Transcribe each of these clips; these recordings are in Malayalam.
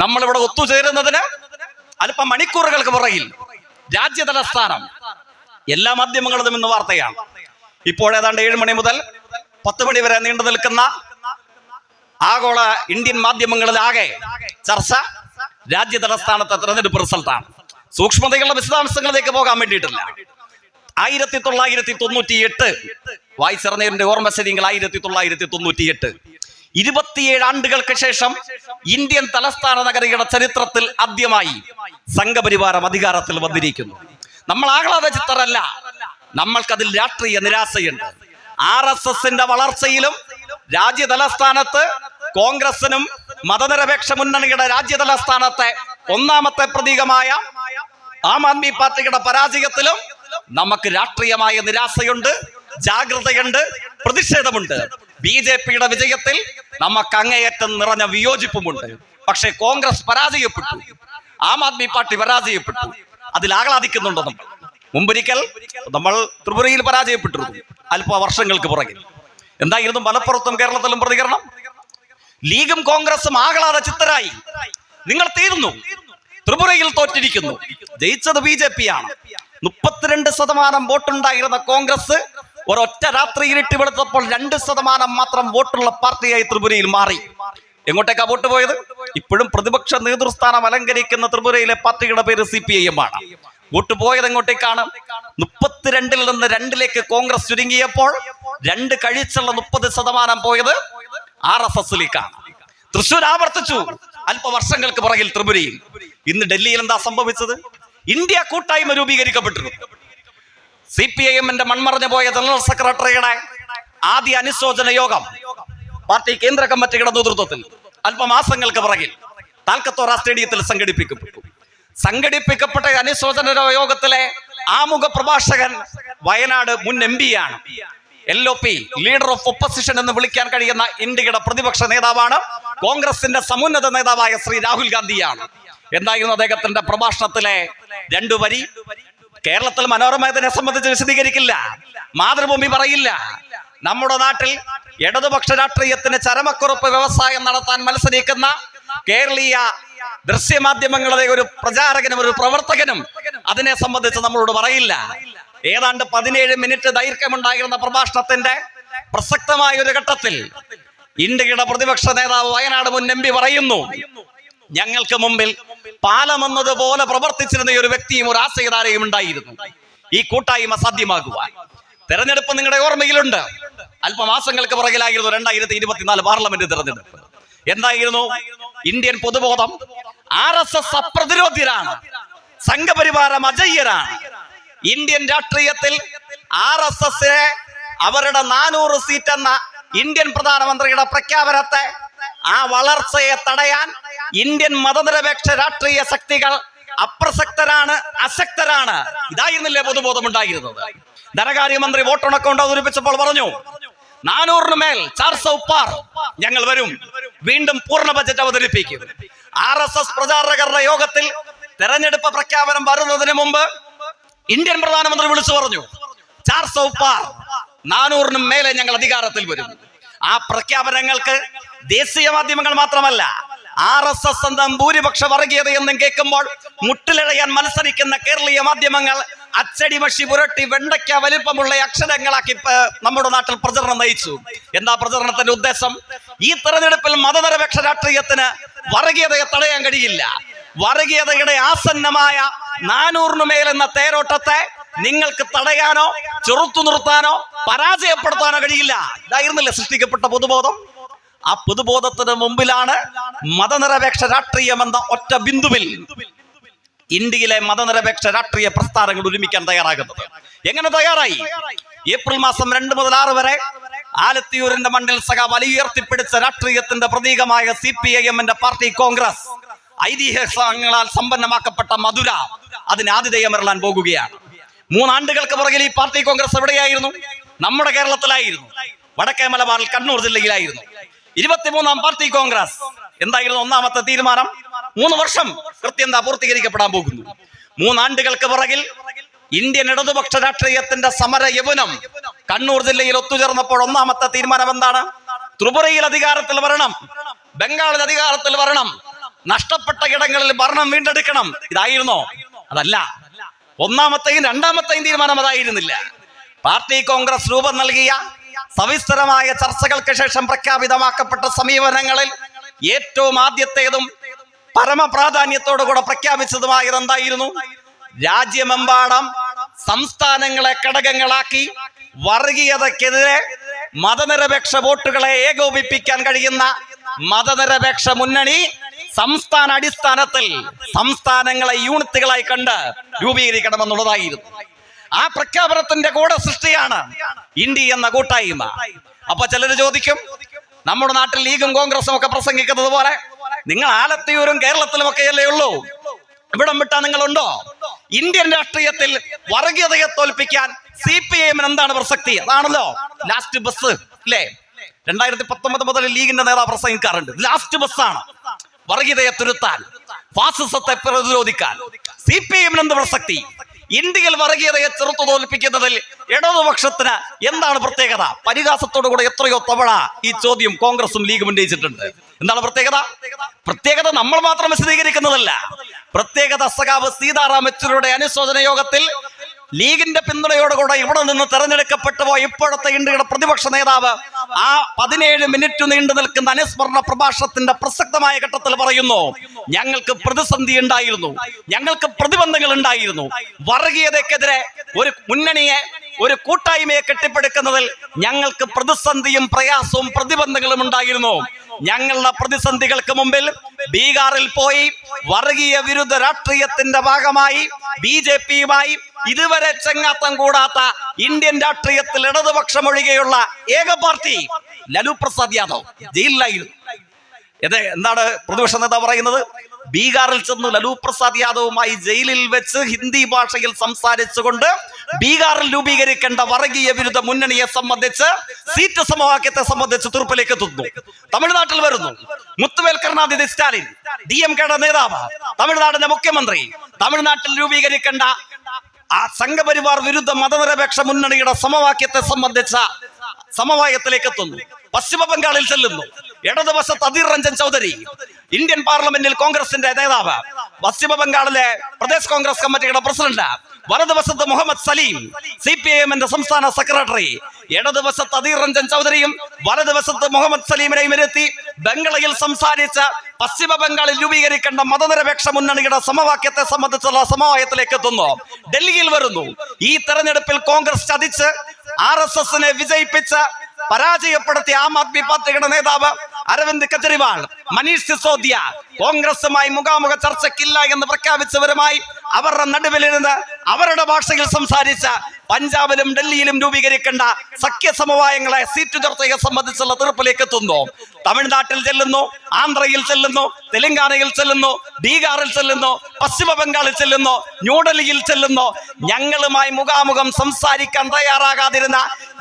നമ്മളിവിടെ ഒത്തുചേരുന്നതിന് അല്പം മണിക്കൂറുകൾക്ക് പുറകിൽ രാജ്യതലസ്ഥാനം. എല്ലാ മാധ്യമങ്ങളിലും ഇന്ന് വാർത്തയാണ്. ഇപ്പോൾ ഏതാണ്ട് ഏഴ് മണി മുതൽ പത്ത് മണി വരെ നീണ്ടു നിൽക്കുന്ന ആഗോള ഇന്ത്യൻ മാധ്യമങ്ങളിലാകെ ചർച്ച രാജ്യ തലസ്ഥാനത്തെ തെരഞ്ഞെടുപ്പ് റിസൾട്ടാണ്. സൂക്ഷ്മതകളുടെ വിശദാംശങ്ങളിലേക്ക് പോകാൻ വേണ്ടിയിട്ടില്ല. ആയിരത്തി തൊള്ളായിരത്തി തൊണ്ണൂറ്റി എട്ട് വായിച്ചിറങ്ങിയതിന്റെ ഓർമ്മ ശരിയെങ്കിൽ ആയിരത്തി തൊള്ളായിരത്തി തൊണ്ണൂറ്റി എട്ട് ഇരുപത്തിയേഴ് ആണ്ടുകൾക്ക് ശേഷം ഇന്ത്യൻ തലസ്ഥാന നഗരിയുടെ ചരിത്രത്തിൽ ആദ്യമായി സംഘപരിവാരം അധികാരത്തിൽ വന്നിരിക്കുന്നു. നമ്മൾ ആഹ്ലാദ ചിത്രല്ല നമ്മൾക്കതിൽ രാഷ്ട്രീയ നിരാശയുണ്ട്. ആർ എസ് എസിന്റെ വളർച്ചയിലും രാജ്യതലസ്ഥാനത്ത് കോൺഗ്രസിനും മതനിരപേക്ഷ മുന്നണിയുടെ രാജ്യതലസ്ഥാനത്തെ ഒന്നാമത്തെ പ്രതീകമായ ആം ആദ്മി പാർട്ടിയുടെ പരാജയത്തിലും നമുക്ക് രാഷ്ട്രീയമായ നിരാശയുണ്ട് ജാഗ്രതയുണ്ട് പ്രതിഷേധമുണ്ട്. ബി ജെ പിയുടെ വിജയത്തിൽ നമുക്ക് അങ്ങേയറ്റം നിറഞ്ഞ വിയോജിപ്പുമുണ്ട്. പക്ഷെ കോൺഗ്രസ് പരാജയപ്പെട്ടു. ആം ആദ്മി പാർട്ടി പരാജയപ്പെട്ടു. അതിൽ ആഹ്ലാദിക്കുന്നുണ്ട് നമ്മൾ? മുമ്പൊരിക്കൽ നമ്മൾ ത്രിപുരയിൽ പരാജയപ്പെട്ടിരുന്നു. അല്പ വർഷങ്ങൾക്ക് പുറകിൽ എന്തായിരുന്നു മലപ്പുറത്തും കേരളത്തിലും പ്രതികരണം? ലീഗും കോൺഗ്രസും ആഹ്ലാദ ചിത്തരായി. നിങ്ങൾ തീരുന്നു ത്രിപുരയിൽ തോറ്റിരിക്കുന്നു. ജയിച്ചത് ബി ജെ പി ആണ്. മുപ്പത്തിരണ്ട് ശതമാനം വോട്ടുണ്ടായിരുന്ന കോൺഗ്രസ് ഒരൊറ്റ രാത്രി ഇരുട്ടി വെളുത്തപ്പോൾ രണ്ട് ശതമാനം മാത്രം വോട്ടുള്ള പാർട്ടിയായി ത്രിപുരയിൽ മാറി. എങ്ങോട്ടേക്കാ വോട്ട് പോയത്? ഇപ്പോഴും പ്രതിപക്ഷ നേതൃസ്ഥാനം അലങ്കരിക്കുന്ന ത്രിപുരയിലെ പാർട്ടിയുടെ പേര് സി പി ഐ എം ആണ്. വോട്ട് പോയത് എങ്ങോട്ടേക്കാണ്? മുപ്പത്തിരണ്ടിൽ നിന്ന് രണ്ടിലേക്ക് കോൺഗ്രസ് ചുരുങ്ങിയപ്പോൾ രണ്ട് കഴിച്ചുള്ള മുപ്പത് ശതമാനം പോയത് ആർ എസ് എസിലേക്കാണ്. തൃശൂർ ആവർത്തിച്ചു. അല്പ വർഷങ്ങൾക്ക് പുറകിൽ ത്രിപുരയിൽ. ഇന്ന് ഡൽഹിയിൽ എന്താ സംഭവിച്ചത്? ഇന്ത്യ കൂട്ടായ്മ രൂപീകരിക്കപ്പെട്ടിരുന്നു. സി പി ഐ എമ്മിന്റെ മൺമറഞ്ഞു പോയ ജനറൽ സെക്രട്ടറിയുടെ ആദ്യ അനുശോചന യോഗം പാർട്ടി കേന്ദ്ര കമ്മിറ്റിയുടെ നേതൃത്വത്തിൽ അല്പമാസങ്ങൾക്ക് പിറകിൽ താൽക്കത്തോറ സ്റ്റേഡിയത്തിൽ സംഘടിപ്പിക്കപ്പെട്ടു. സംഘടിപ്പിക്കപ്പെട്ട അനുശോചന യോഗത്തിലെ ആമുഖ പ്രഭാഷകൻ വയനാട് മുൻ എം ആണ് L O P leader of opposition എന്ന് വിളിക്കാൻ കഴിയുന്ന ഇന്ത്യയുടെ പ്രതിപക്ഷ നേതാവാണ്. കോൺഗ്രസിന്റെ സമുന്നത നേതാവായ ശ്രീ രാഹുൽ ഗാന്ധിയാണ്. എന്തായിരുന്നു അദ്ദേഹത്തിന്റെ പ്രഭാഷണത്തിലെ രണ്ടു വരി? കേരളത്തിൽ മനോരമ ഇതിനെ സംബന്ധിച്ച് വിശദീകരിക്കില്ല. മാതൃഭൂമി പറയില്ല. നമ്മുടെ നാട്ടിൽ ഇടതുപക്ഷ രാഷ്ട്രീയത്തിന് ചരമക്കുറപ്പ് വ്യവസായം നടത്താൻ മത്സരിക്കുന്ന കേരളീയ ദൃശ്യമാധ്യമങ്ങളുടെ ഒരു പ്രചാരകനും ഒരു പ്രവർത്തകനും അതിനെ സംബന്ധിച്ച് നമ്മളോട് പറയില്ല. ഏതാണ്ട് പതിനേഴ് മിനിറ്റ് ദൈർഘ്യമുണ്ടായിരുന്ന പ്രഭാഷണത്തിന്റെ പ്രസക്തമായ ഒരു ഘട്ടത്തിൽ ഇന്ത്യയുടെ പ്രതിപക്ഷ നേതാവ് വയനാട് മുൻ എം പറയുന്നു ഞങ്ങൾക്ക് മുമ്പിൽ പാലമെന്നതുപോലെ പ്രവർത്തിച്ചിരുന്ന ഒരു വ്യക്തിയും ഒരു ആശയധാരയും ഉണ്ടായിരുന്നു. ഈ കൂട്ടായ്മ സാധ്യമാകുവാൻ. തെരഞ്ഞെടുപ്പ് നിങ്ങളുടെ ഓർമ്മയിലുണ്ട്. അല്പമാസങ്ങൾക്ക് പുറകിലായിരുന്നു രണ്ടായിരത്തി ഇരുപത്തിനാല് പാർലമെന്റ് തെരഞ്ഞെടുപ്പ്. എന്തായിരുന്നു? ഇന്ത്യൻ പൊതുബോധം ആർ എസ് എസ് അപ്രതിരോധ്യരാണ് സംഘപരിവാരം അജയ്യരാണ്. ഇന്ത്യൻ രാഷ്ട്രീയത്തിൽ ആർ എസ് എസിനെ അവരുടെ നാനൂറ് സീറ്റ് എന്ന ഇന്ത്യൻ പ്രധാനമന്ത്രിയുടെ പ്രഖ്യാപനത്തെ ആ വളർച്ചയെ തടയാൻ ഇന്ത്യൻ മതനിരപേക്ഷ രാഷ്ട്രീയ ശക്തികൾ അപ്രസക്തരാണ് അശക്തരാണ്. ഇതായിരുന്നില്ലേ പൊതുബോധം ഉണ്ടായിരുന്നത് ധനകാര്യമന്ത്രി വോട്ടുണക്കം അവതരിപ്പിച്ചപ്പോൾ പറഞ്ഞു നാനൂറിന് മേൽ ചാർസ ഉപ്പാർ പാർ ഞങ്ങൾ വരും. വീണ്ടും പൂർണ ബജറ്റ് അവതരിപ്പിക്കും. ആർ എസ് എസ് പ്രചാരകരുടെ യോഗത്തിൽ തെരഞ്ഞെടുപ്പ് പ്രഖ്യാപനം വരുന്നതിന് മുമ്പ് ഇന്ത്യൻ പ്രധാനമന്ത്രി വിളിച്ചു പറഞ്ഞു ചാർസ ഉപ്പാർ പാർ നാനൂറിനും മേലെ ഞങ്ങൾ അധികാരത്തിൽ വരും. ആ പ്രഖ്യാപനങ്ങൾക്ക് ദേശീയ മാധ്യമങ്ങൾ മാത്രമല്ല ആർ എസ് എസ് എന്ന ഭൂരിപക്ഷ വർഗീയത എന്നും കേൾക്കുമ്പോൾ മുട്ടിലിഴയാൻ മത്സരിക്കുന്ന കേരളീയ മാധ്യമങ്ങൾ അച്ചടി മഷി പുരട്ടി വെണ്ടയ്ക്ക വലിപ്പമുള്ള അക്ഷരങ്ങളാക്കി നമ്മുടെ നാട്ടിൽ പ്രചരണം നയിച്ചു. എന്താ പ്രചരണത്തിന്റെ ഉദ്ദേശം? ഈ തെരഞ്ഞെടുപ്പിൽ മതനിരപേക്ഷ രാഷ്ട്രീയത്തിന് വർഗീയതയെ തടയാൻ കഴിയില്ല. വർഗീയതയുടെ ആസന്നമായ നാനൂറിനു മേലെന്ന തേരോട്ടത്തെ നിങ്ങൾക്ക് തടയാനോ ചെറുത്തു നിർത്താനോ പരാജയപ്പെടുത്താനോ കഴിയില്ല. ഇതായിരുന്നില്ല സൃഷ്ടിക്കപ്പെട്ട പൊതുബോധം? ആ പൊതുബോധത്തിന് മുമ്പിലാണ് മതനിരപേക്ഷ രാഷ്ട്രീയം എന്ന ഒറ്റ ബിന്ദുവിൽ ഇന്ത്യയിലെ മതനിരപേക്ഷ രാഷ്ട്രീയ പ്രസ്ഥാനങ്ങൾ ഒരുമിക്കാൻ തയ്യാറാകുന്നത്. എങ്ങനെ തയ്യാറായി? ഏപ്രിൽ മാസം രണ്ട് മുതൽ ആറ് വരെ ആലത്തിയൂരിന്റെ മണ്ണിൽ സഖ വലിയുയർത്തിപ്പിടിച്ച രാഷ്ട്രീയത്തിന്റെ പ്രതീകമായ സി പി ഐ എമ്മിന്റെ പാർട്ടി കോൺഗ്രസ്. ഐതിഹ്യങ്ങളാൽ സമ്പന്നമാക്കപ്പെട്ട മധുര അതിന് ആതിഥേയമരളാൻ പോകുകയാണ്. മൂന്നാണ്ടുകൾക്ക് പുറകിൽ ഈ പാർട്ടി കോൺഗ്രസ് എവിടെയായിരുന്നു? നമ്മുടെ കേരളത്തിലായിരുന്നു. വടക്കേ മലബാറിൽ കണ്ണൂർ ജില്ലയിലായിരുന്നു. ഇരുപത്തിമൂന്നാം പാർട്ടി കോൺഗ്രസ്. എന്തായിരുന്നു ഒന്നാമത്തെ തീരുമാനം? മൂന്ന് വർഷം കൃത്യത പൂർത്തീകരിക്കപ്പെടാൻ പോകുന്നു. മൂന്നാണ്ടുകൾക്ക് പുറകിൽ ഇന്ത്യൻ ഇടതുപക്ഷ രാഷ്ട്രീയത്തിന്റെ സമര യൗവനം കണ്ണൂർ ജില്ലയിൽ ഒത്തുചേർന്നപ്പോൾ ഒന്നാമത്തെ തീരുമാനം എന്താണ്? ത്രിപുരയിൽ അധികാരത്തിൽ വരണം ബംഗാളിൽ അധികാരത്തിൽ വരണം നഷ്ടപ്പെട്ട ഇടങ്ങളിൽ ഭരണം വീണ്ടെടുക്കണം. ഇതായിരുന്നോ? അതല്ല. ഒന്നാമത്തെയും രണ്ടാമത്തെയും തീരുമാനം അതായിരുന്നില്ല. പാർട്ടി കോൺഗ്രസ് രൂപം നൽകിയ സവിസ്തരമായ ചർച്ചകൾക്ക് ശേഷം പ്രഖ്യാപിതമാക്കപ്പെട്ട സമീപനങ്ങളിൽ ഏറ്റവും ആദ്യത്തേതും പരമപ്രാധാന്യത്തോടു കൂടെ പ്രഖ്യാപിച്ചതുമായത് എന്തായിരുന്നു രാജ്യമെമ്പാടം സംസ്ഥാനങ്ങളെ ഘടകങ്ങളാക്കി വർഗീയതക്കെതിരെ മതനിരപേക്ഷ വോട്ടുകളെ ഏകോപിപ്പിക്കാൻ കഴിയുന്ന മതനിരപേക്ഷ മുന്നണി സംസ്ഥാന അടിസ്ഥാനത്തിൽ സംസ്ഥാനങ്ങളെ യൂണിറ്റുകളായി കണ്ട് രൂപീകരിക്കണമെന്നുള്ളതായിരുന്നു. ആ പ്രഖ്യാപനത്തിന്റെ കൂടെ സൃഷ്ടിയാണ് ഇന്ത്യ എന്ന കൂട്ടായ്മ. അപ്പൊ ചിലര് ചോദിക്കും നമ്മുടെ നാട്ടിൽ ലീഗും കോൺഗ്രസും ഒക്കെ പ്രസംഗിക്കുന്നത് പോലെ നിങ്ങൾ ആലത്തിയൂരും കേരളത്തിലും ഒക്കെ അല്ലേ ഉള്ളൂ? ഇവിടം വിട്ടാ നിങ്ങളുണ്ടോ? ഇന്ത്യൻ രാഷ്ട്രീയത്തിൽ വർഗീയതയെ തോൽപ്പിക്കാൻ സി പി എമ്മിന് എന്താണ് പ്രസക്തി? അതാണല്ലോ ലാസ്റ്റ് ബസ് അല്ലേ? രണ്ടായിരത്തി പത്തൊമ്പത് മുതൽ ലീഗിന്റെ നേതാവ് പ്രസംഗിക്കാറുണ്ട്. ലാസ്റ്റ് ബസ് ആണ്. വർഗീയതയെ തുരുത്താൻ ഫാസിസത്തെ പ്രതിരോധിക്കാൻ. സി പി എമ്മിന് എന്ത് പ്രസക്തി? ഇന്ത്യയിൽ വർഗീയതയെ ചെറുത്തു തോൽപ്പിക്കുന്നതിൽ ഇടതുപക്ഷത്തിന് എന്താണ് പ്രത്യേകത? പരിഹാസത്തോടു കൂടെ എത്രയോ തവണ ഈ ചോദ്യം കോൺഗ്രസും ലീഗും ഉന്നയിച്ചിട്ടുണ്ട്. എന്താണ് പ്രത്യേകത? പ്രത്യേകത നമ്മൾ മാത്രം വിശദീകരിക്കുന്നതല്ല പ്രത്യേകത സഖാവ് സീതാറാം യെച്ചൂരിയുടെ അനുശോചന യോഗത്തിൽ ലീഗിന്റെ പിന്തുണയോടുകൂടെ ഇവിടെ നിന്ന് തെരഞ്ഞെടുക്കപ്പെട്ടു പോയ ഇപ്പോഴത്തെ ഇന്ത്യയുടെ പ്രതിപക്ഷ നേതാവ് ആ പതിനേഴ് മിനിറ്റ് നീണ്ടു നിൽക്കുന്ന അനുസ്മരണ പ്രഭാഷണത്തിന്റെ പ്രസക്തമായ ഘട്ടത്തിൽ പറയുന്നു ഞങ്ങൾക്ക് പ്രതിസന്ധി ഉണ്ടായിരുന്നു. ഞങ്ങൾക്ക് പ്രതിബന്ധങ്ങൾ ഉണ്ടായിരുന്നു. വർഗീയതക്കെതിരെ ഒരു മുന്നണിയെ ഒരു കൂട്ടായ്മയെ കെട്ടിപ്പടുക്കുന്നതിൽ ഞങ്ങൾക്ക് പ്രതിസന്ധിയും പ്രയാസവും പ്രതിബന്ധങ്ങളും ഉണ്ടായിരുന്നു. ഞങ്ങളുടെ പ്രതിസന്ധികൾക്ക് മുമ്പിൽ ബീഹാറിൽ പോയി വർഗീയ വിരുദ്ധ രാഷ്ട്രീയത്തിന്റെ ഭാഗമായി ബി ജെ പിയുമായി ഇതുവരെ ചെങ്ങാത്തം കൂടാത്ത ഇന്ത്യൻ രാഷ്ട്രീയത്തിൽ ഇടതുപക്ഷം ഒഴികെയുള്ള ഏക പാർട്ടി ലലു പ്രസാദ് യാദവ് ജയിലിലായിരുന്നു. എന്താണ് പ്രതിപക്ഷ നേതാവ് പറയുന്നത്? ബീഹാറിൽ ചെന്ന് ലലു പ്രസാദ് യാദവുമായി ജയിലിൽ വെച്ച് ഹിന്ദി ഭാഷയിൽ സംസാരിച്ചുകൊണ്ട് ബീഹാറിൽ രൂപീകരിക്കേണ്ട വർഗീയ വിരുദ്ധ മുന്നണിയെ സംബന്ധിച്ച് സീറ്റ് സമവാക്യത്തെ സംബന്ധിച്ച് തീർപ്പിലേക്ക് എത്തുന്നു. തമിഴ്നാട്ടിൽ വരുന്നു. മുത്തുവേൽ കരുണാനിധി സ്റ്റാലിൻ ഡി എം കെയുടെ നേതാവ് തമിഴ്നാടിന്റെ മുഖ്യമന്ത്രി തമിഴ്നാട്ടിൽ രൂപീകരിക്കേണ്ട ആ സംഘപരിവാർ വിരുദ്ധ മതനിരപേക്ഷ മുന്നണിയുടെ സമവാക്യത്തെ സംബന്ധിച്ച സമവായത്തിലേക്ക് എത്തുന്നു. പശ്ചിമ ബംഗാളിൽ ചെല്ലുന്നു. ഇടതുവശത്ത് അധീർ രഞ്ജൻ ചൗധരി. ഇന്ത്യൻ പാർലമെന്റിൽ കോൺഗ്രസിന്റെ നേതാവ്. പശ്ചിമ ബംഗാളിലെ പ്രദേശ് കോൺഗ്രസ് കമ്മിറ്റിയുടെ പ്രസിഡന്റ്. വലതുവശത്ത് Muhammad Salim C P I എമ്മിന്റെ സംസ്ഥാന സെക്രട്ടറി. ഇടതുവശത്ത് അധീർ രഞ്ജൻ ചൗധരിയും വലതുവശത്ത് മുഹമ്മദ് സലീമിനെയും ഇരുത്തി ബംഗളയിൽ സംസാരിച്ച പശ്ചിമ ബംഗാളിൽ രൂപീകരിക്കേണ്ട മതനിരപേക്ഷ മുന്നണിയുടെ സമവാക്യത്തെ സംബന്ധിച്ചുള്ള സമവായത്തിലേക്ക് എത്തുന്നു. ഡൽഹിയിൽ വരുന്നു. ഈ തെരഞ്ഞെടുപ്പിൽ കോൺഗ്രസ് ചതിച്ച് ആർ എസ് എസിനെ വിജയിപ്പിച്ച് പരാജയപ്പെടുത്തിയ ആം ആദ്മി പാർട്ടിയുടെ നേതാവ് അരവിന്ദ് കെജ്രിവാൾ മനീഷ് സിസോദിയ കോൺഗ്രസുമായി മുഖാമുഖ ചർച്ചയ്ക്കില്ല എന്ന് പ്രഖ്യാപിച്ചവരുമായി അവരുടെ നടുവിലിരുന്ന് അവരുടെ ഭാഷയിൽ സംസാരിച്ച പഞ്ചാബിലും ഡൽഹിയിലും രൂപീകരിക്കേണ്ട സഖ്യ സമവായങ്ങളെ സീറ്റ് ചർച്ചയെ സംബന്ധിച്ചുള്ള തീർപ്പിലേക്ക് എത്തുന്നു. തമിഴ്നാട്ടിൽ ചെല്ലുന്നു ആന്ധ്രയിൽ ചെല്ലുന്നു തെലങ്കാനയിൽ ചെല്ലുന്നു ബീഹാറിൽ ചെല്ലുന്നു പശ്ചിമ ബംഗാളിൽ ചെല്ലുന്നു ന്യൂഡൽഹിയിൽ ചെല്ലുന്നു. ഞങ്ങളുമായി മുഖാമുഖം സംസാരിക്കാൻ തയ്യാറാകാതിരുന്ന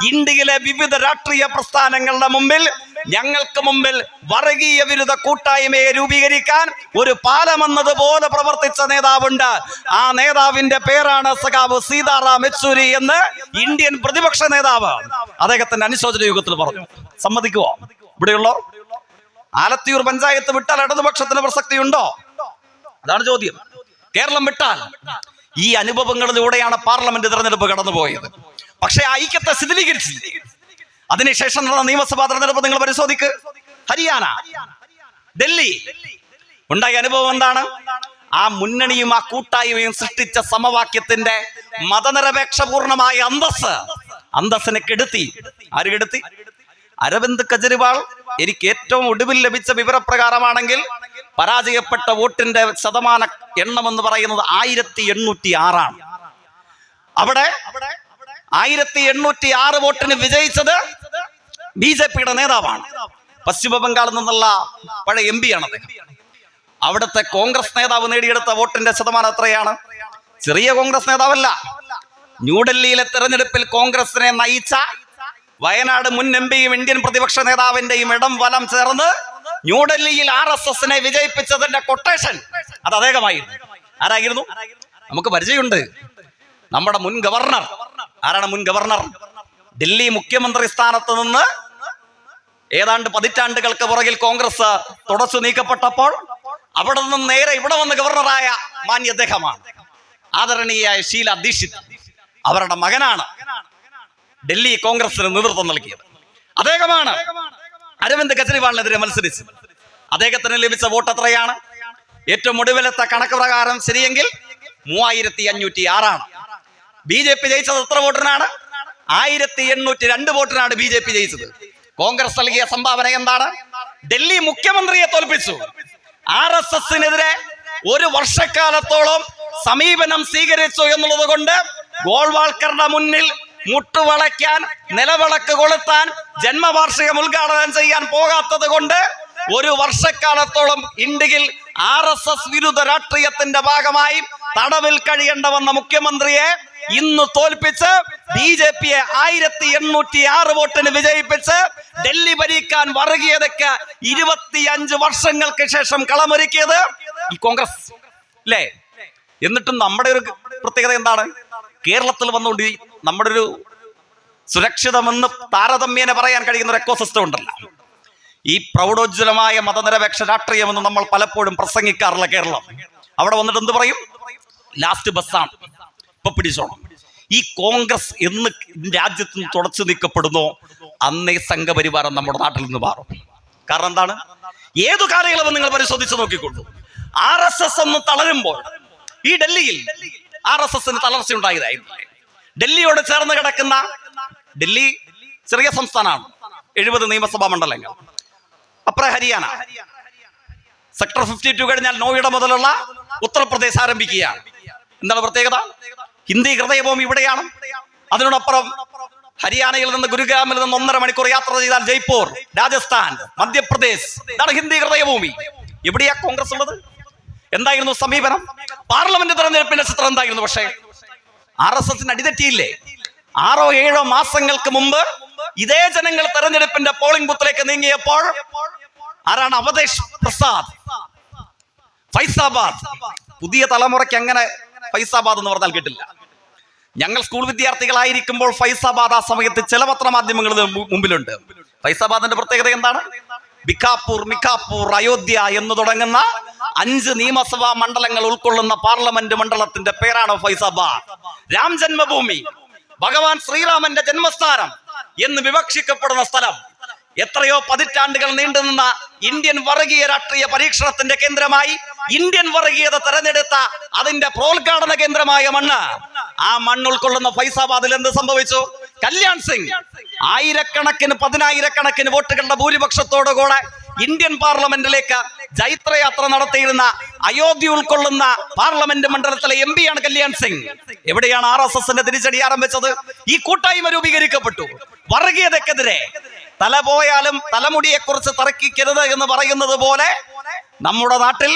ഇന്ത്യയിലെ വിവിധ രാഷ്ട്രീയ പ്രസ്ഥാനങ്ങളുടെ മുമ്പിൽ ഞങ്ങൾക്ക് മുമ്പിൽ വർഗീയ വിരുദ്ധ കൂട്ടായ്മയെ രൂപീകരിക്കാൻ ഒരു പാലമെന്നതുപോലെ പ്രവർത്തിച്ച നേതാവുണ്ട്. ആ നേതാവിന്റെ പേരാണ് സഖാവ് സീതാറാം യെച്ചൂരി എന്ന് ഇന്ത്യൻ പ്രതിപക്ഷ നേതാവ് അദ്ദേഹത്തിന്റെ അനുശോചന യുഗത്തിൽ പറഞ്ഞു. സമ്മതിക്കുവോ? ഇവിടെയുള്ളോ? ആലത്തിയൂർ പഞ്ചായത്ത് വിട്ടാൽ ഇടതുപക്ഷത്തിന് പ്രസക്തിയുണ്ടോ? അതാണ് ചോദ്യം. കേരളം വിട്ടാൽ ഈ അനുഭവങ്ങളിലൂടെയാണ് പാർലമെന്റ് തെരഞ്ഞെടുപ്പ് കടന്നുപോയത്. പക്ഷേ ഐക്യത്തെ ശിഥിലീകരിച്ചില്ല അതിനുശേഷം നടന്ന നിയമസഭാ തെരഞ്ഞെടുപ്പ് നിങ്ങൾ പരിശോധിക്ക്. ഹരിയാന ഡൽഹി. ഉണ്ടായ അനുഭവം എന്താണ്? ആ മുന്നണിയും ആ കൂട്ടായ്മയും സൃഷ്ടിച്ച സമവാക്യത്തിന്റെ മതനിരപേക്ഷപൂർണമായ അന്തസ് അന്തസ്സിനെ കെടുത്തി. ആര് കെടുത്തി? അരവിന്ദ് കെജ്രിവാൾ. എനിക്ക് ഏറ്റവും ഒടുവിൽ ലഭിച്ച വിവരപ്രകാരമാണെങ്കിൽ പരാജയപ്പെട്ട വോട്ടിന്റെ ശതമാന എണ്ണം എന്ന് പറയുന്നത് ആയിരത്തി എണ്ണൂറ്റി ആറാണ് അവിടെ ആയിരത്തി എണ്ണൂറ്റി ആറ് വോട്ടിന് വിജയിച്ചത് ബി ജെ പിയുടെ നേതാവാണ്. പശ്ചിമ ബംഗാളിൽ നിന്നുള്ള പഴയ എം പി ആണ് അദ്ദേഹം. അവിടുത്തെ കോൺഗ്രസ് നേതാവ് നേടിയെടുത്ത വോട്ടിന്റെ ശതമാനം എത്രയാണ്? ചെറിയ കോൺഗ്രസ് നേതാവല്ല. ന്യൂഡൽഹിയിലെ തെരഞ്ഞെടുപ്പിൽ കോൺഗ്രസിനെ നയിച്ച വയനാട് മുൻ എം പിയും ഇന്ത്യൻ പ്രതിപക്ഷ നേതാവിന്റെയും ഇടം വലം ചേർന്ന് ന്യൂഡൽഹിയിൽ ആർ എസ് എസിനെ വിജയിപ്പിച്ചതിന്റെ കൊട്ടേഷൻ അത് അദ്ദേഹമായിരുന്നു. ആരായിരുന്നു? നമുക്ക് പരിചയമുണ്ട്. നമ്മുടെ മുൻ ഗവർണർ. ആരാണ് മുൻ ഗവർണർ? ഡൽഹി മുഖ്യമന്ത്രി സ്ഥാനത്ത് നിന്ന് ഏതാണ്ട് പതിറ്റാണ്ടുകൾക്ക് പുറകിൽ കോൺഗ്രസ് തുടച്ചു നീക്കപ്പെട്ടപ്പോൾ അവിടെ നിന്നും നേരെ ഇവിടെ വന്ന് ഗവർണറായ മാന്യ അദ്ദേഹമാണ്. ആദരണീയായ ഷീല ദീക്ഷിത് അവരുടെ മകനാണ് ഡൽഹി കോൺഗ്രസിന് നേതൃത്വം നൽകിയത്. അദ്ദേഹമാണ് അരവിന്ദ് കെജ്രിവാളിനെതിരെ മത്സരിച്ചത്. അദ്ദേഹത്തിന് ലഭിച്ച വോട്ട് എത്രയാണ്? ഏറ്റവും ഒടുവിലത്തെ കണക്ക് പ്രകാരം ശരിയെങ്കിൽ മൂവായിരത്തി അഞ്ഞൂറ്റി ആറാണ് ബി ജെ പി ജയിച്ചത് എത്ര വോട്ടിനാണ്? ആയിരത്തി എണ്ണൂറ്റി രണ്ട് വോട്ടിനാണ് ബി ജെ പി ജയിച്ചത്. കോൺഗ്രസ് നൽകിയ സംഭാവന എന്താണ്? ഡൽഹി മുഖ്യമന്ത്രിയെ തോൽപ്പിച്ചു. ആർ എസ് എസിനെതിരെ ഒരു വർഷക്കാലത്തോളം സമീപനം സ്വീകരിച്ചു എന്നുള്ളത് കൊണ്ട് ഗോൾവാൾക്കറുടെ മുന്നിൽ മുട്ടുവളയ്ക്കാൻ നിലവിളക്ക് കൊളുത്താൻ ജന്മവാർഷികം ഉദ്ഘാടനം ചെയ്യാൻ പോകാത്തത് കൊണ്ട് ഒരു വർഷക്കാലത്തോളം ഇന്ത്യയിൽ ആർ എസ് എസ് വിരുദ്ധ രാഷ്ട്രീയത്തിന്റെ ഭാഗമായി തടവിൽ കഴിയേണ്ട വന്ന മുഖ്യമന്ത്രിയെ ഇന്ന് തോൽപ്പിച്ച് ബി ജെ പിയെ ആയിരത്തി എണ്ണൂറ്റി ആറ് വോട്ടിന് വിജയിപ്പിച്ച് ഡൽഹി ഭരിക്കാൻ വർഗീയതയ്ക്ക് ഇരുപത്തിയഞ്ച് വർഷങ്ങൾക്ക് ശേഷം കളമൊരുക്കിയത് ഈ കോൺഗ്രസ്. അല്ലേ എന്നിട്ടും നമ്മുടെ ഒരു പ്രത്യേകത എന്താണ്? കേരളത്തിൽ വന്നുകൊണ്ട് നമ്മുടെ ഒരു സുരക്ഷിതമെന്ന് താരതമ്യേന പറയാൻ കഴിയുന്ന ഒരു എക്കോസിസ്റ്റം ഉണ്ടല്ലോ. ഈ പ്രൗഢോജ്വലമായ മതനിരപേക്ഷ രാഷ്ട്രീയമെന്ന് നമ്മൾ പലപ്പോഴും പ്രസംഗിക്കാറുള്ള കേരളം. അവിടെ വന്നിട്ട് എന്ത് പറയും? ലാസ്റ്റ് ബസ്സാണ് ഇപ്പൊ പിടിച്ചോണം ഈ കോൺഗ്രസ് എന്ന് രാജ്യത്ത് നിന്ന് തുടച്ചു നീക്കപ്പെടുന്നു അന്നേ സംഘപരിവാരം നമ്മുടെ നാട്ടിൽ നിന്ന് മാറും. കാരണം എന്താണ്? ഏതു കാലയളവ് നിങ്ങൾ പരിശോധിച്ച് നോക്കിക്കൊണ്ടു ആർ എസ് എസ് എന്ന് തളരുമ്പോൾ ഈ ഡൽഹിയിൽ ആർ എസ് എസിന് തളർച്ച ഉണ്ടായതായിരുന്നു ഡൽഹിയോട് ചേർന്ന് കിടക്കുന്ന ഡൽഹി ചെറിയ സംസ്ഥാനമാണ് എഴുപത് നിയമസഭാ മണ്ഡലങ്ങൾ. അപ്പുറം ഹരിയാന. സെക്ടർ ഫിഫ്റ്റി ടു കഴിഞ്ഞാൽ നോയിഡ മുതലുള്ള ഉത്തർപ്രദേശ് ആരംഭിക്കുകയാണ്. എന്താണ് പ്രത്യേകത? ഹിന്ദി ഹൃദയഭൂമി ഇവിടെയാണ്. അതിനോടപ്പുറം ഹരിയാനയിൽ നിന്ന് ഗുരുഗ്രാമിൽ നിന്ന് ഒന്നര മണിക്കൂർ യാത്ര ചെയ്താൽ ജയ്പൂർ രാജസ്ഥാൻ മധ്യപ്രദേശ്. ഇതാണ് ഹിന്ദി ഹൃദയഭൂമി. എവിടെയാ കോൺഗ്രസ് ഉള്ളത്? എന്തായിരുന്നു സമീപനം? പാർലമെന്റ് തെരഞ്ഞെടുപ്പിന്റെ ചിത്രം എന്തായിരുന്നു പക്ഷേ? ആർ എസ് എസിന് അടിതെറ്റിയില്ലേ? ആറോ ഏഴോ മാസങ്ങൾക്ക് മുമ്പ് ഇതേ ജനങ്ങൾ തെരഞ്ഞെടുപ്പിന്റെ പോളിംഗ് ബൂത്തിലേക്ക് നീങ്ങിയപ്പോൾ ആരാണ് അവതേഷ് പ്രസാദ്? ഫൈസാബാദ്. പുതിയ തലമുറയ്ക്ക് അങ്ങനെ ഫൈസാബാദ് എന്ന് പറഞ്ഞാൽ കേട്ടില്ല. ഞങ്ങൾ സ്കൂൾ വിദ്യാർത്ഥികളായിരിക്കുമ്പോൾ ഫൈസാബാദ് ആ സമയത്ത് ചില പത്രമാധ്യമങ്ങൾ മുമ്പിലുണ്ട്. ഫൈസാബാദിന്റെ പ്രത്യേകത എന്താണ്? ബിക്കാപ്പൂർ മിക്കാപ്പൂർ അയോധ്യ എന്ന് തുടങ്ങുന്ന അഞ്ച് നിയമസഭാ മണ്ഡലങ്ങൾ ഉൾക്കൊള്ളുന്ന പാർലമെന്റ് മണ്ഡലത്തിന്റെ പേരാണ് ഫൈസാബാദ്. രാം ജന്മഭൂമി ഭഗവാൻ ശ്രീരാമന്റെ ജന്മസ്ഥാനം എന്ന് വിവക്ഷിക്കപ്പെടുന്ന സ്ഥലം. എത്രയോ പതിറ്റാണ്ടുകൾ നീണ്ടുനിന്ന ഇന്ത്യൻ വർഗീയ രാഷ്ട്രീയ പരീക്ഷണത്തിന്റെ കേന്ദ്രമായി ഇന്ത്യൻ വർഗീയത തെരഞ്ഞെടുത്ത അതിന്റെ പ്രോത്ഘാടന കേന്ദ്രമായ മണ്ണ്. ആ മണ്ണ് ഉൾക്കൊള്ളുന്ന ഫൈസാബാദിൽ എന്ത് സംഭവിച്ചു? കല്യാൺ സിംഗ് ആയിരക്കണക്കിന് പതിനായിരക്കണക്കിന് വോട്ടുകളുടെ ഭൂരിപക്ഷത്തോടു കൂടെ ഇന്ത്യൻ പാർലമെന്റിലേക്ക് ജൈത്രയാത്ര നടത്തിയിരുന്ന അയോധ്യ ഉൾക്കൊള്ളുന്ന പാർലമെന്റ് മണ്ഡലത്തിലെ എം പിയാണ് കല്യാൺ സിംഗ്. എവിടെയാണ് ആർ എസ് എസിന്റെ തിരിച്ചടി ആരംഭിച്ചത്? ഈ കൂട്ടായ്മ രൂപീകരിക്കപ്പെട്ടു. വർഗീയതക്കെതിരെ തല പോയാലും തലമുടിയെ കുറിച്ച് തർക്കിക്കരുത് എന്ന് പറയുന്നത് പോലെ നമ്മുടെ നാട്ടിൽ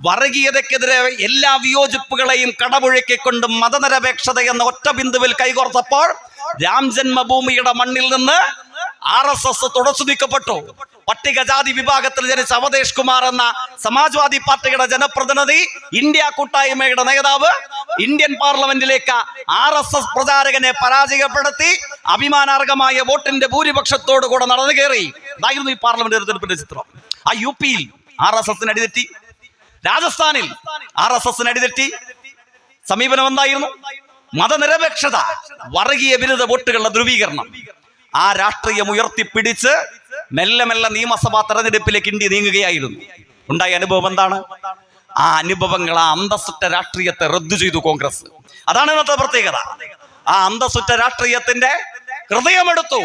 വർഗീയതക്കെതിരെ എല്ലാ വിയോജിപ്പുകളെയും കടപുഴക്കിക്കൊണ്ട് മതനിരപേക്ഷത എന്ന ഒറ്റ ബിന്ദുവിൽ കൈകോർത്തപ്പോൾ രാം ജന്മഭൂമിയുടെ മണ്ണിൽ നിന്ന് ആർ എസ് എസ് തുടച്ചു നീക്കപ്പെട്ടു. പട്ടികജാതി വിഭാഗത്തിൽ ജനിച്ച അവതേഷ് കുമാർ എന്ന സമാജ്വാദി പാർട്ടിയുടെ ജനപ്രതിനിധി ഇന്ത്യ കൂട്ടായ്മയുടെ നേതാവ് ഇന്ത്യൻ പാർലമെന്റിലേക്ക് ആർ എസ് എസ് പ്രചാരകനെ പരാജയപ്പെടുത്തി അഭിമാനാർഹമായ വോട്ടിന്റെ ഭൂരിപക്ഷത്തോടു കൂടെ നടന്നു കയറി. ഇതായിരുന്നു ഈ പാർലമെന്റ് തെരഞ്ഞെടുപ്പിന്റെ ചിത്രം. ആ യു പിയിൽ ആർ എസ് എസിന് അടിതെറ്റി. രാജസ്ഥാനിൽ ആർ എസ് എസിന് അടിതെറ്റി. സമീപനം എന്തായിരുന്നു? മതനിരപേക്ഷത വർഗീയ വിരുദ്ധ വോട്ടുകളുടെ ധ്രുവീകരണം. ആ രാഷ്ട്രീയം ഉയർത്തിപ്പിടിച്ച് മെല്ലെ മെല്ലെ നിയമസഭാ തെരഞ്ഞെടുപ്പിലേക്ക് ഇന്ത്യ നീങ്ങുകയായിരുന്നു. ഉണ്ടായ അനുഭവം എന്താണ്? ആ അനുഭവങ്ങൾ ആ അന്തസ്സുറ്റ രാഷ്ട്രീയത്തെ റദ്ദു ചെയ്തു കോൺഗ്രസ്. അതാണ് ഇന്നത്തെ പ്രത്യേകത. ആ അന്തസ്സുറ്റ രാഷ്ട്രീയത്തിന്റെ ഹൃദയമെടുത്തു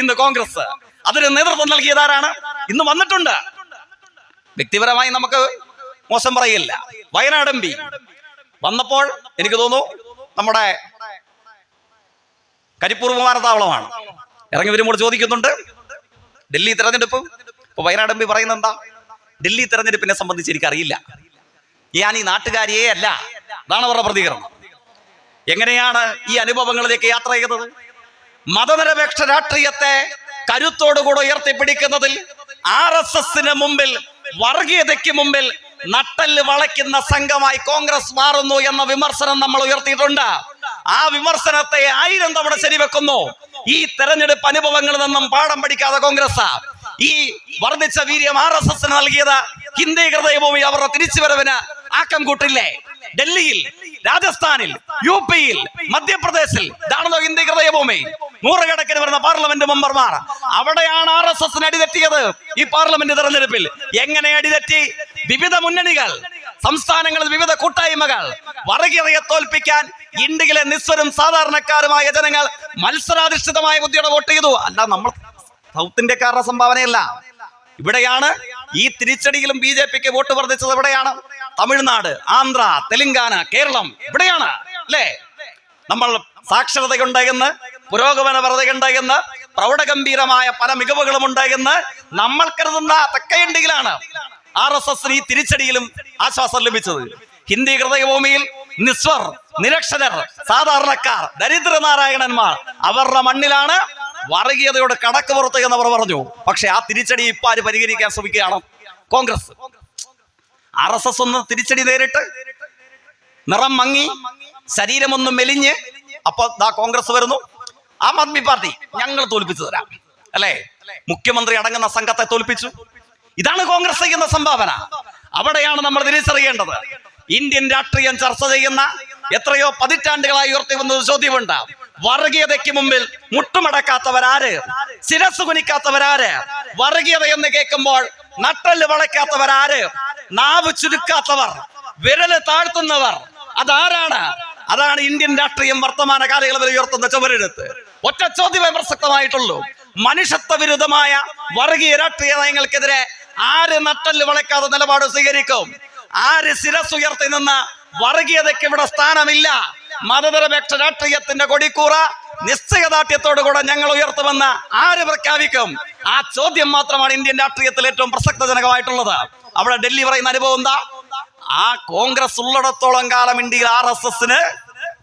ഇന്ന് കോൺഗ്രസ്. അതിന് നേതൃത്വം നൽകിയതാരാണ് ഇന്ന് വന്നിട്ടുണ്ട്. വ്യക്തിപരമായി നമുക്ക് മോശം പറയില്ല വയനാട് എം വന്നപ്പോൾ എനിക്ക് തോന്നുന്നു നമ്മുടെ കരിപ്പൂർ വിമാനത്താവളമാണ്. ഇറങ്ങി വരുമ്പോൾ ചോദിക്കുന്നുണ്ട് ഡൽഹി തെരഞ്ഞെടുപ്പ്? ഇപ്പൊ വയനാട് എം പി പറയുന്നത് എന്താ? ഡൽഹി തെരഞ്ഞെടുപ്പിനെ സംബന്ധിച്ച് എനിക്കറിയില്ല. ഞാൻ ഈ നാട്ടുകാരിയേ അല്ല. അതാണ് അവരുടെ പ്രതികരണം. എങ്ങനെയാണ് ഈ അനുഭവങ്ങളിലേക്ക് യാത്ര ചെയ്തത്? മതനിരപേക്ഷ രാഷ്ട്രീയത്തെ കരുത്തോടുകൂടെ ഉയർത്തിപ്പിടിക്കുന്നതിൽ ആർ എസ് എസിന് മുമ്പിൽ വർഗീയതയ്ക്ക് മുമ്പിൽ നട്ടൽ വളയ്ക്കുന്ന സംഘമായി കോൺഗ്രസ് മാറുന്നു എന്ന വിമർശനം നമ്മൾ ഉയർത്തിയിട്ടുണ്ട്. ആ വിമർശനത്തെ ആയിരം തവണ ശരിവെക്കുന്നു. ഈ തെരഞ്ഞെടുപ്പ് അനുഭവങ്ങളിൽ നിന്നും പാഠം പഠിക്കാതെ കോൺഗ്രസ് ഈ വർദ്ധിച്ച വീര്യം ആർ എസ് എസിന് നൽകിയത് ഹിന്ദി ഹൃദയഭൂമി അവരുടെ തിരിച്ചുവരവിന് ആക്കം കൂട്ടില്ലേ? ഡൽഹിയിൽ രാജസ്ഥാനിൽ യു പിയിൽ മധ്യപ്രദേശിൽ. ഇതാണല്ലോ ഹിന്ദി ഹൃദയഭൂമി. നൂറുകണക്കിന് വരുന്ന പാർലമെന്റ് മെമ്പർമാർ. അവിടെയാണ് ആർ എസ് എസിന് അടിതെറ്റിയത് ഈ പാർലമെന്റ് തെരഞ്ഞെടുപ്പിൽ. എങ്ങനെ അടിതെറ്റി? വിവിധ മുന്നണികൾ സംസ്ഥാനങ്ങളിൽ വിവിധ കൂട്ടായ്മകൾ. വർഗീയതയെ തോൽപ്പിക്കാൻ ഇന്ത്യയിലെ നിസ്വരും സാധാരണക്കാരുമായ ജനങ്ങൾ മത്സരാധിഷ്ഠിതമായ ബുദ്ധിയോടെ വോട്ട് ചെയ്തു. അല്ല നമ്മൾ സൗത്ത് ഇന്ത്യക്കാരുടെ സംഭാവനയല്ല. ഇവിടെയാണ് ഈ തിരിച്ചടിയിലും ബി ജെ പിക്ക് വോട്ട് വർദ്ധിച്ചത്. എവിടെയാണ്? തമിഴ്നാട് ആന്ധ്ര തെലങ്കാന കേരളം. ഇവിടെയാണ്. അല്ലേ? നമ്മൾ സാക്ഷരതയുണ്ട് പുരോഗമന പുരോഗമനപരതയുണ്ട് പ്രൗഢഗംഭീരമായ പല മികവുകളും ഉണ്ട് നമ്മൾ കരുതുന്ന തെക്കയണ്ടിയിലാണ് ആർ എസ് എസിന് ഈ തിരിച്ചടിയിലും ആശ്വാസം ലഭിച്ചത്. ഹിന്ദി ഹൃദയഭൂമിയിൽ നിസ്വർ നിരക്ഷരർ സാധാരണക്കാർ ദരിദ്ര ദരിദ്രനാരായണന്മാർ അവരുടെ മണ്ണിലാണ് വർഗീയതയോട് കടക്ക് പുറത്ത് എന്നവർ പറഞ്ഞു. പക്ഷെ ആ തിരിച്ചടി ഇപ്പൊ ആര് പരിഹരിക്കാൻ ശ്രമിക്കുകയാണ്? കോൺഗ്രസ്. ആർ എസ് എസ് ഒന്ന് തിരിച്ചടി നേരിട്ട്. നിറം മങ്ങി. ശരീരമൊന്ന് മെലിഞ്ഞ്. അപ്പൊ ദാ കോൺഗ്രസ് വരുന്നു. ആം ആദ്മി പാർട്ടി ഞങ്ങൾ തോൽപ്പിച്ചു തരാം. അല്ലേ? മുഖ്യമന്ത്രി അടങ്ങുന്ന സംഘത്തെ തോൽപ്പിച്ചു. ഇതാണ് കോൺഗ്രസ് ചെയ്യുന്ന സംഭാവന. അവിടെയാണ് നമ്മൾ തിരിച്ചറിയേണ്ടത്. ഇന്ത്യൻ രാഷ്ട്രീയം ചർച്ച ചെയ്യുന്ന എത്രയോ പതിറ്റാണ്ടുകളായി ഉയർത്തി വന്നത് ചോദ്യമുണ്ട്. വർഗീയതയ്ക്ക് മുമ്പിൽ മുട്ടുമടക്കാത്തവരാര്? ശിരസ് കുനിക്കാത്തവരാര്? വർഗീയത എന്ന് കേൾക്കുമ്പോൾ നട്ടൽ വളയ്ക്കാത്തവരാര്? നാവ് ചുരുക്കാത്തവർ വിരൽ താഴ്ത്തുന്നവർ. അതാരാണ്? അതാണ് ഇന്ത്യൻ രാഷ്ട്രീയം വർത്തമാന കാലയളവിൽ ഉയർത്തുന്ന ചുമരെടുത്ത് ഒറ്റ ചോദ്യമേ പ്രസക്തമായിട്ടുള്ളൂ. മനുഷ്യത്വ വിരുദ്ധമായ വർഗീയ രാഷ്ട്രീയ നയങ്ങൾക്കെതിരെ ആര് നട്ടൽ വളയ്ക്കാതെ നിലപാട് സ്വീകരിക്കും? ആര് ശിരസ് ഉയർത്തി നിന്ന് വർഗീയതയ്ക്ക് ഇവിടെ സ്ഥാനമില്ല? മതനിരപേക്ഷ രാഷ്ട്രീയത്തിന്റെ കൊടിക്കൂറ നിശ്ചയദാർഢ്യത്തോടുകൂടെ ഞങ്ങൾ ഉയർത്തുമെന്ന് ആര് പ്രഖ്യാപിക്കും? ആ ചോദ്യം മാത്രമാണ് ഇന്ത്യൻ രാഷ്ട്രീയത്തിൽ ഏറ്റവും പ്രസക്തജനകമായിട്ടുള്ളത്. അവിടെ ഡൽഹി പറയുന്ന അനുഭവം എന്താ? ആ കോൺഗ്രസ് ഉള്ളിടത്തോളം കാലം ഇന്ത്യയിൽ ആർ എസ് എസിന്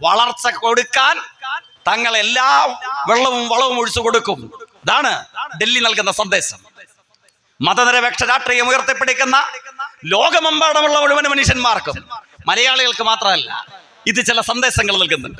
വളർച്ച കൊടുക്കാൻ തങ്ങൾ എല്ലാ വെള്ളവും വളവും ഒഴിച്ചു കൊടുക്കും. ഇതാണ് ഡൽഹി നൽകുന്ന സന്ദേശം. മതനിരപേക്ഷ രാഷ്ട്രീയം ഉയർത്തിപ്പിടിക്കുന്ന ലോകമെമ്പാടുമുള്ള മുഴുവൻ മനുഷ്യന്മാർക്കും മലയാളികൾക്ക് മാത്രമല്ല ഇത് ചില സന്ദേശങ്ങൾ നൽകുന്നുണ്ട്.